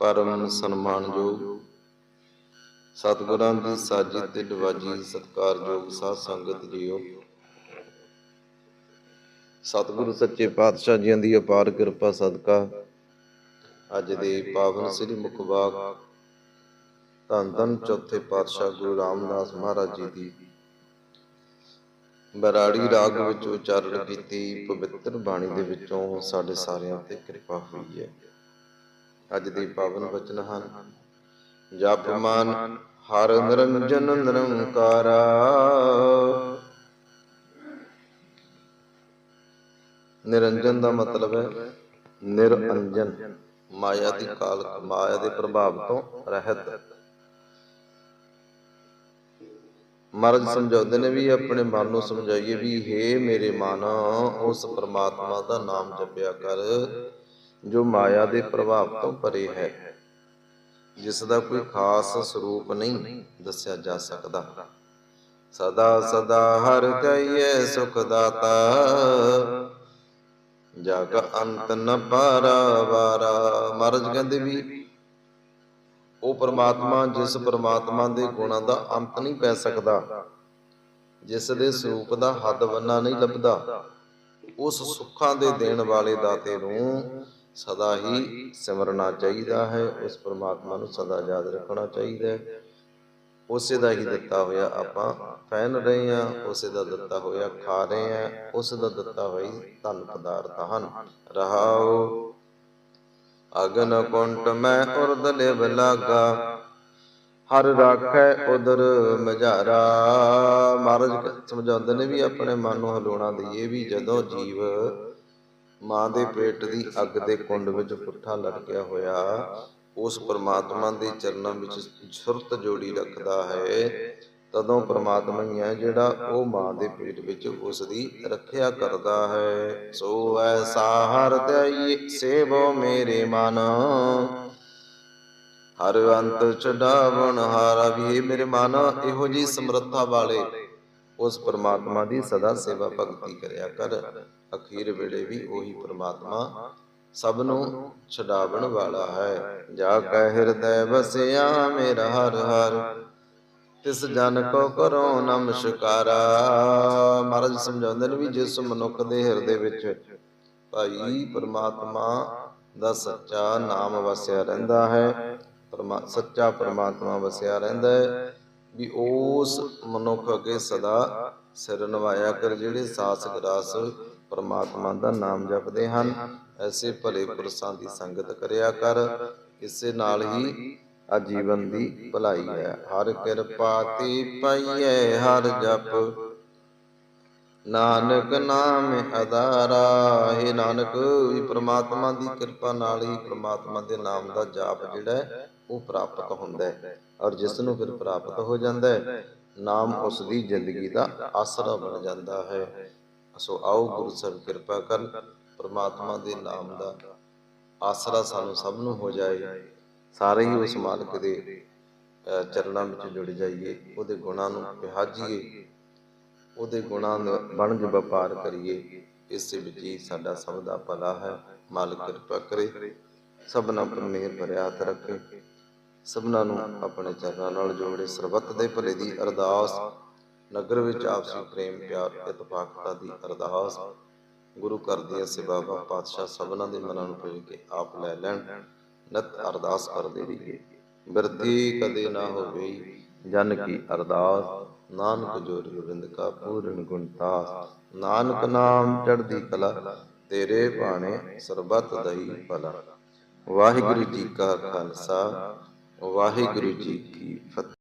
ਪਰਮ ਸਨਮਾਨਯੋਗ। ਸਤਿਗੁਰਾਂ ਦੀ ਸਾਜੀ ਤੇ ਨਵਾਜੀ ਸਤਿਕਾਰਯੋਗ ਸਾਧ ਸੰਗਤ ਜੀਓ। ਸਤਿਗੁਰੂ ਸੱਚੇ ਪਾਤਸ਼ਾਹ ਜੀਆਂ ਦੀ ਅਪਾਰ ਕਿਰਪਾ ਸਦਕਾ। ਅੱਜ ਦੇ ਪਾਵਨ ਸ੍ਰੀ ਮੁਖਵਾਕ ਧੰਨ ਧੰਨ ਚੌਥੇ ਪਾਤਸ਼ਾਹ ਗੁਰੂ ਰਾਮਦਾਸ ਮਹਾਰਾਜ ਜੀ ਦੀ। ਬਰਾੜੀ ਰਾਗ ਵਿੱਚ ਉਚਾਰਨ ਕੀਤੀ ਪਵਿੱਤਰ ਬਾਣੀ ਦੇ ਵਿੱਚੋਂ ਸਾਡੇ ਸਾਰਿਆਂ ਤੇ ਕਿਰਪਾ ਹੋਈ ਹੈ। ਅੱਜ ਦੇ ਪਾਵਨ ਵਚਨ ਹਨ। ਜਪ ਮਨ ਹਰ ਨਿਰੰਜਨ ਨਿਰੰਕਾਰਾ। ਨਿਰੰਜਨ ਦਾ ਮਤਲਬ ਹੈ ਨਿਰਅੰਜਨ। ਮਾਇਆ ਦੀ ਕਾਲ ਮਾਇਆ ਦੇ ਪ੍ਰਭਾਵ ਤੋਂ ਰਹਿਤ। ਮਹਾਰਾਜ ਸਮਝਾਉਂਦੇ ਨੇ ਵੀ ਆਪਣੇ ਮਨ ਨੂੰ ਸਮਝਾਈਏ ਵੀ ਹੇ ਮੇਰੇ ਮਨ, ਉਸ ਪ੍ਰਮਾਤਮਾ ਦਾ ਨਾਮ ਜਪਿਆ ਕਰ। ਜੋ ਮਾਇਆ ਦੇ ਪ੍ਰਭਾਵ ਤੋਂ ਪਰੇ ਹੈ, ਜਿਸ ਦਾ ਕੋਈ ਖਾਸ ਸਰੂਪ ਨਹੀਂ ਦੱਸਿਆ ਜਾ ਸਕਦਾ। ਸਦਾ ਸਦਾ ਹਰ ਧਿਆਈਏ ਸੁਖ ਦਾਤਾ ਜਗ ਅੰਤ ਨ ਪਾਰਾਵਾਰਾ ਮਹਾਰਾਜ ਕਹਿੰਦੇ ਵੀ ਉਹ ਪ੍ਰਮਾਤਮਾ ਜਿਸ ਪ੍ਰਮਾਤਮਾ ਦੇ ਗੁਣਾਂ ਦਾ ਅੰਤ ਨਹੀਂ ਪੈ ਸਕਦਾ, ਜਿਸ ਦੇ ਸਰੂਪ ਦਾ ਹੱਦ ਬੰਨਾ ਨਹੀਂ ਲੱਭਦਾ, ਉਸ ਸੁੱਖਾਂ ਦੇ ਦੇਣ ਵਾਲੇ ਦਾਤੇ ਨੂੰ ਸਦਾ ਹੀ ਸਿਮਰਨਾ ਚਾਹੀਦਾ ਹੈ ਉਸ ਪ੍ਰਮਾਤਮਾ ਨੂੰ ਸਦਾ ਯਾਦ ਰੱਖਣਾ ਚਾਹੀਦਾ ਹੈ। ਉਸੇ ਦਾ ਹੀ ਦਿੱਤਾ ਹੋਇਆ ਆਪਾਂ ਪਹਿਨ ਰਹੇ ਆ ਉਸੇ ਦਾ ਦਿੱਤਾ ਹੋਇਆ ਖਾ ਰਹੇ ਆ ਉਸ ਦਾ ਦਿੱਤਾ ਹੋਈ ਧਨ ਪਦਾਰਥ ਹਨ। ਰਹਾਓ। ਅਗਨ ਕੁੰਟ ਮੈਂ ਉਰਦ ਲਿਵ ਲਾਗਾ। ਹਰ ਰਾਖੈ ਉਦਰ ਮਝਾਰਾ। ਮਹਾਰਾਜ ਸਮਝਾਉਂਦੇ ਨੇ ਵੀ ਆਪਣੇ ਮਨ ਨੂੰ ਹਲਾਉਣਾ ਦਈਏ ਵੀ ਜਦੋਂ ਜੀਵ ਮਾਂ ਦੇ ਪੇਟ ਦੀ ਅੱਗ ਦੇ ਕੁੰਡ ਵਿੱਚ ਪੁੱਠਾ ਲਟਕਿਆ ਹੋਇਆ ਉਸ ਪ੍ਰਮਾਤਮਾ ਦੇ ਚਰਨਾਂ ਵਿੱਚ ਸੁਰਤ ਜੋੜੀ ਰੱਖਦਾ ਹੈ। ਤਦੋਂ ਪ੍ਰਮਾਤਮਾ ਹੀ ਹੈ ਜਿਹੜਾ ਉਹ ਮਾਂ ਦੇ ਪੇਟ ਵਿੱਚ ਉਸ ਦੀ ਰੱਖਿਆ ਕਰਦਾ ਹੈ। ਸੋ ਐਸਾ ਹਰ ਧਿਆਈ ਸੇਵੋ ਮੇਰੇ ਮਨ। ਹਰ ਅੰਤ ਛਡਾਵਣ ਹਾਰਾ ਵੀ ਮੇਰੇ ਮਨ। ਇਹੋ ਜੀ ਸਮਰੱਥਾ ਵਾਲੇ ਉਸ ਪ੍ਰਮਾਤਮਾ ਦੀ ਸਦਾ ਸੇਵਾ ਭਗਤੀ ਕਰਿਆ ਕਰ। ਅਖੀਰ ਵੇਲੇ ਵੀ ਉਹੀ ਪ੍ਰਮਾਤਮਾ ਸਭ ਨੂੰ ਛਡਾਵਣ ਵਾਲਾ ਹੈ। ਜਾ ਕੈ ਹਿਰਦੈ ਵਸਿਆ ਮੇਰਾ ਹਰ ਹਰ, ਤਿਸ ਜਨ ਕੋ ਕਰੋ ਨਮਸਕਾਰਾ ਮਹਾਰਾਜ ਸਮਝਾਉਂਦੇ ਨੇ ਵੀ ਜਿਸ ਮਨੁੱਖ ਦੇ ਹਿਰਦੇ ਵਿੱਚ ਭਾਈ ਪ੍ਰਮਾਤਮਾ ਦਾ ਸੱਚਾ ਨਾਮ ਵਸਿਆ ਰਹਿੰਦਾ ਹੈ ਸੱਚਾ ਪ੍ਰਮਾਤਮਾ ਵਸਿਆ ਰਹਿੰਦਾ ਹੈ, ਵੀ ਉਸ ਮਨੁੱਖ ਅੱਗੇ ਸਦਾ ਸਿਰ ਨਵਾਇਆ ਕਰ, ਜਿਹੜੇ ਸਾਸ ਗਰਾਸ ਪ੍ਰਮਾਤਮਾ ਦਾ ਨਾਮ ਜਪਦੇ ਹਨ। ਐਸੇ ਭਲੇ ਪੁਰਸ਼ਾਂ ਦੀ ਸੰਗਤ ਕਰਿਆ ਕਰ। ਇਸੇ ਨਾਲ ਹੀ ਆ ਦੀ ਭਲਾਈ ਹੈ। ਹਰ ਕਿਰਪਾ ਤੇ ਪਈਏ ਹਰ ਜਪ। ਨਾਨਕ ਨਾਮ ਅਦਾਰਾ ਹੈ ਨਾਨਕ, ਵੀ ਪ੍ਰਮਾਤਮਾ ਦੀ ਕਿਰਪਾ ਨਾਲ ਹੀ ਪ੍ਰਮਾਤਮਾ ਦੇ ਨਾਮ ਦਾ ਜਾਪ ਜਿਹੜਾ ਹੈ, ਉਹ ਪ੍ਰਾਪਤ ਹੁੰਦਾ ਹੈ ਔਰ ਜਿਸ ਨੂੰ ਫਿਰ ਪ੍ਰਾਪਤ ਹੋ ਜਾਂਦਾ ਹੈ, ਨਾਮ ਉਸ ਦੀ ਜ਼ਿੰਦਗੀ ਦਾ ਆਸਰਾ ਬਣ ਜਾਂਦਾ ਹੈ। ਸੋ ਆਓ ਗੁਰੂ ਸਾਹਿਬ ਕਿਰਪਾ ਕਰਨ ਪ੍ਰਮਾਤਮਾ ਦੇ ਨਾਮ ਦਾ ਆਸਰਾ ਸਾਨੂੰ ਸਭ ਨੂੰ ਹੋ ਜਾਏ। ਸਾਰੇ ਹੀ ਉਸ ਮਾਲਕ ਦੇ ਚਰਨਾਂ ਵਿੱਚ ਜੁੜ ਜਾਈਏ ਉਹਦੇ ਗੁਣਾਂ ਨੂੰ ਪਿਹਾਜੀਏ ਉਹਦੇ ਗੁਣਾਂ ਦਾ ਬਣਜ ਵਪਾਰ ਕਰੀਏ। ਇਸੇ ਵਿੱਚ ਹੀ ਸਾਡਾ ਸਭ ਦਾ ਭਲਾ ਹੈ। ਮਾਲਕ ਕਿਰਪਾ ਕਰੇ। ਸਭਨਾ ਪਰ ਮਿਹਰ ਭਰਿਆ ਹੱਥ ਰੱਖੇ। ਸਭਨਾਂ ਨੂੰ ਆਪਣੇ ਚਰਨਾਂ ਨਾਲ ਜੋੜੇ ਸਰਬੱਤ ਦੇ ਭਲੇ ਦੀ ਅਰਦਾਸ। ਨਗਰ ਵਿੱਚ ਆਪਸੀ ਪ੍ਰੇਮ, ਪਿਆਰ, ਇਤਫਾਕਤਾ ਦੀ ਅਰਦਾਸ ਗੁਰੂ ਘਰ ਦੀਆਂ ਸੇਵਾਵਾਂ ਪਾਤਸ਼ਾਹ ਸਭਨਾਂ ਦੇ ਮਨਾਂ ਨੂੰ ਭੇਜ ਕੇ ਆਪ ਲੈ ਲੈਣ। ਨਤ ਅਰਦਾਸ ਕਰਦੇ ਰਹੀਏ। ਬਿਰਤੀ ਕਦੇ ਨਾ ਹੋਵੇ ਜਨ ਕੀ ਅਰਦਾਸ। ਨਾਨਕ ਜੋਰ ਗੋਬਿੰਦ ਕਾ ਪੂਰਨ ਗੁਣਤਾਸ ਨਾਨਕ ਨਾਮ ਚੜ੍ਹਦੀ ਕਲਾ, ਤੇਰੇ ਭਾਣੇ ਸਰਬੱਤ ਦਈ ਭਲਾ। ਵਾਹਿਗੁਰੂ ਜੀ ਕਾ ਖਾਲਸਾ, ਵਾਹਿਗੁਰੂ ਜੀ ਕੀ ਫਤਿਹ।